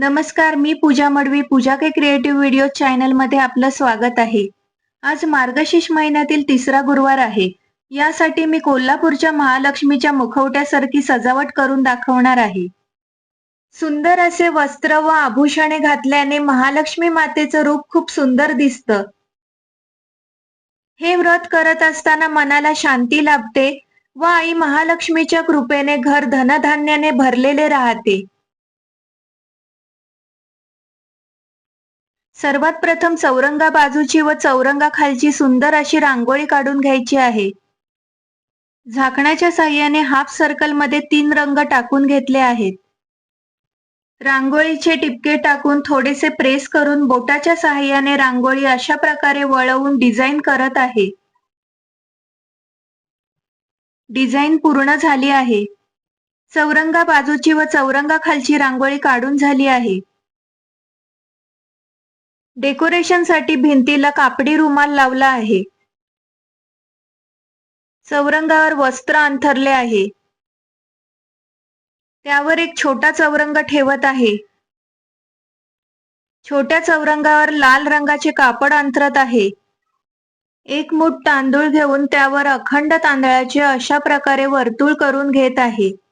नमस्कार मी Pooja Madavi Pooja K creative video चॅनलमध्ये आपलं स्वागत आहे. आज मार्गशीर्ष महिन्यातील तिसरा गुरुवार आहे. यासाठी मी कोल्हापूरच्या महालक्ष्मीच्या मुखवट्यासारखी सजावट करून दाखवणार आहे. सुंदर असे वस्त्र व आभूषणे घातल्याने महालक्ष्मी मातेचं रूप खूप सुंदर दिसतं. हे व्रत करत असताना मनाला शांती लाभते व आई महालक्ष्मीच्या कृपेने घर धनधान्याने भरलेले राहते. सर्वात प्रथम चौरंगा बाजूची व चौरंगा खालची सुंदर अशी रांगोळी काढून घ्यायची आहे. झाकणाच्या साह्याने हाफ सर्कलमध्ये तीन रंग टाकून घेतले आहेत. रांगोळीचे टिपके टाकून थोडेसे प्रेस करून बोटाच्या साह्याने रांगोळी अशा प्रकारे वळवून डिझाईन करत आहे. डिझाईन पूर्ण झाली आहे. चौरंगा बाजूची व चौरंगा खालची रांगोळी काढून झाली आहे. डेकोरेशनसाठी भिंतीला कापडी रुमाल लावला आहे. चौरंगावर वस्त्र अंथरले आहे. त्यावर एक छोटा चौरंग ठेवत आहे. छोट्या चौरंगावर लाल रंगाचे कापड अंथरत आहे. एक मूठ तांदूळ घेऊन त्यावर अखंड तांदळाचे अशा प्रकारे वर्तुळ करून घेत आहे.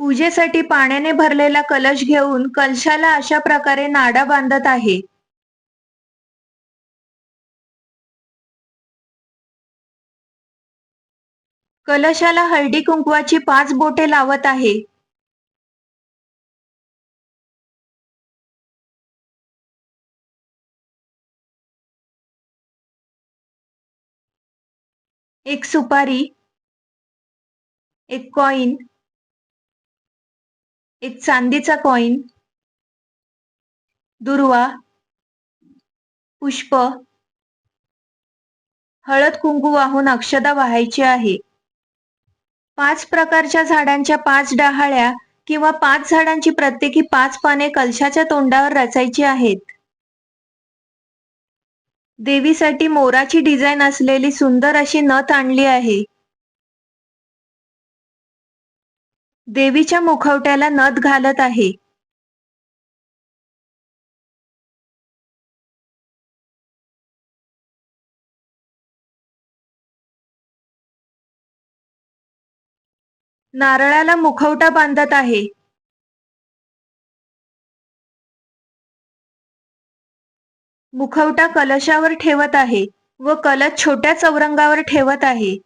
पूजेसाठी पाण्याने भरलेला कलश घेऊन कलशाला अशा प्रकारे नाडा बांधत आहे. कलशाला हळदी कुंकवाची पाच बोटे लावत आहे. एक सुपारी एक कॉइन एक चांदीचा कॉइन दुर्वा पुष्प हळद कुंकू वाहून अक्षदा वाहायची आहे. पाच प्रकारच्या झाडांच्या पाच डहाळ्या किंवा पाच झाडांची प्रत्येकी पाच पाने कलशाच्या तोंडावर रचायची आहेत. देवीसाठी मोराची डिझाईन असलेली सुंदर अशी नथ आणली आहे. देवीच्या मुखवट्याला नथ घालत आहे. नारळाला मुखवटा बांधत आहे. मुखवटा कलशावर ठेवत आहे व कलश छोट्या चौरंगावर ठेवत आहे.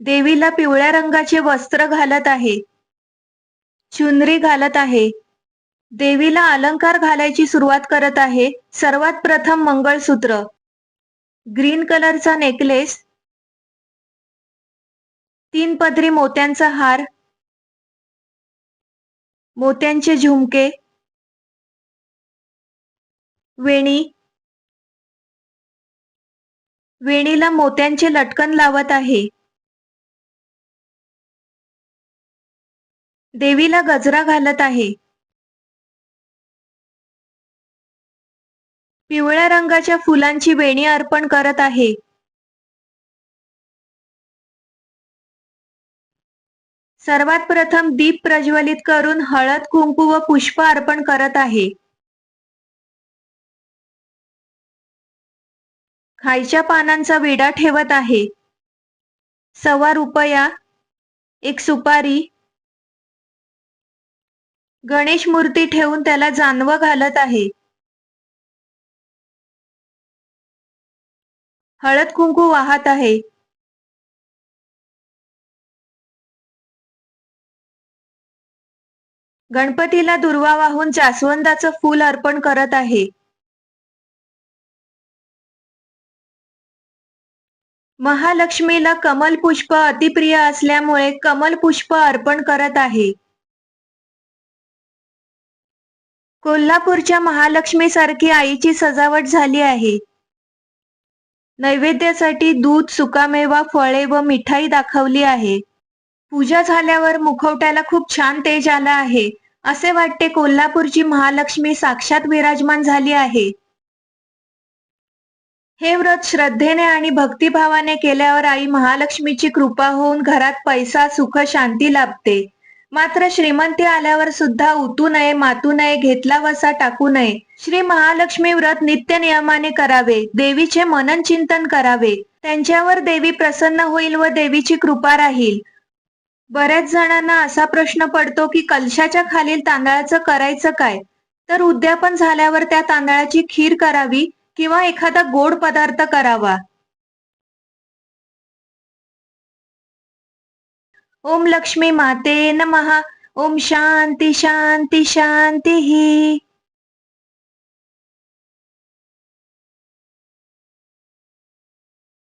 देवीला पिवळ्या रंगाचे वस्त्र घालत आहे. चुनरी घालत आहे. देवीला अलंकार घालायची सुरुवात करत आहे. सर्वात प्रथम मंगळसूत्र. ग्रीन कलरचा नेकलेस. तीन पदरी मोत्यांचा हार. मोत्यांचे झुमके. वेणी. वेणीला मोत्यांचे लटकन लावत आहे. देवीला गजरा घालत आहे. पिवळ्या रंगाच्या फुलांची वेणी अर्पण करत आहे. सर्वात प्रथम दीप प्रज्वलित करून हळद कुंकू व पुष्प अर्पण करत आहे. खायच्या पानांचा विडा ठेवत आहे. सव्वा रुपया एक सुपारी गणेश मूर्ती ठेवून त्याला जानवं घालत आहे. हळद कुंकू वाहत आहे. गणपतीला दुर्वा वाहून जास्वंदाचं फूल अर्पण करत आहे. महालक्ष्मीला कमल पुष्प अतिप्रिय असल्यामुळे कमल पुष्प अर्पण करत आहे. कोल्हापूरच्या महालक्ष्मीसारखी आईची सजावट झाली आहे. नैवेद्यासाठी दूध सुकामेवा फळे व मिठाई दाखवली आहे. पूजा झाल्यावर मुखवट्याला खूप छान तेज आला आहे. असे वाटते कोल्हापूरची महालक्ष्मी साक्षात विराजमान झाली आहे. हे व्रत श्रद्धेने आणि भक्तिभावाने केल्यावर आई महालक्ष्मीची कृपा होऊन घरात पैसा सुख शांती लाभते. मात्र श्रीमंती आल्यावर सुद्धा उतू नये मातू नये घेतला वसा टाकू नये. श्री महालक्ष्मी व्रत नित्य नियमाने करावे देवीचे मनन चिंतन करावे. त्यांच्यावर देवी प्रसन्न होईल व देवीची कृपा राहील. बऱ्याच जणांना असा प्रश्न पडतो की कलशाच्या खालील तांदळाचं करायचं काय? तर उद्यापन झाल्यावर त्या तांदळाची खीर करावी किंवा एखादा गोड पदार्थ करावा. ओम लक्ष्मी माते नमः. ओम शांती शांती शांती.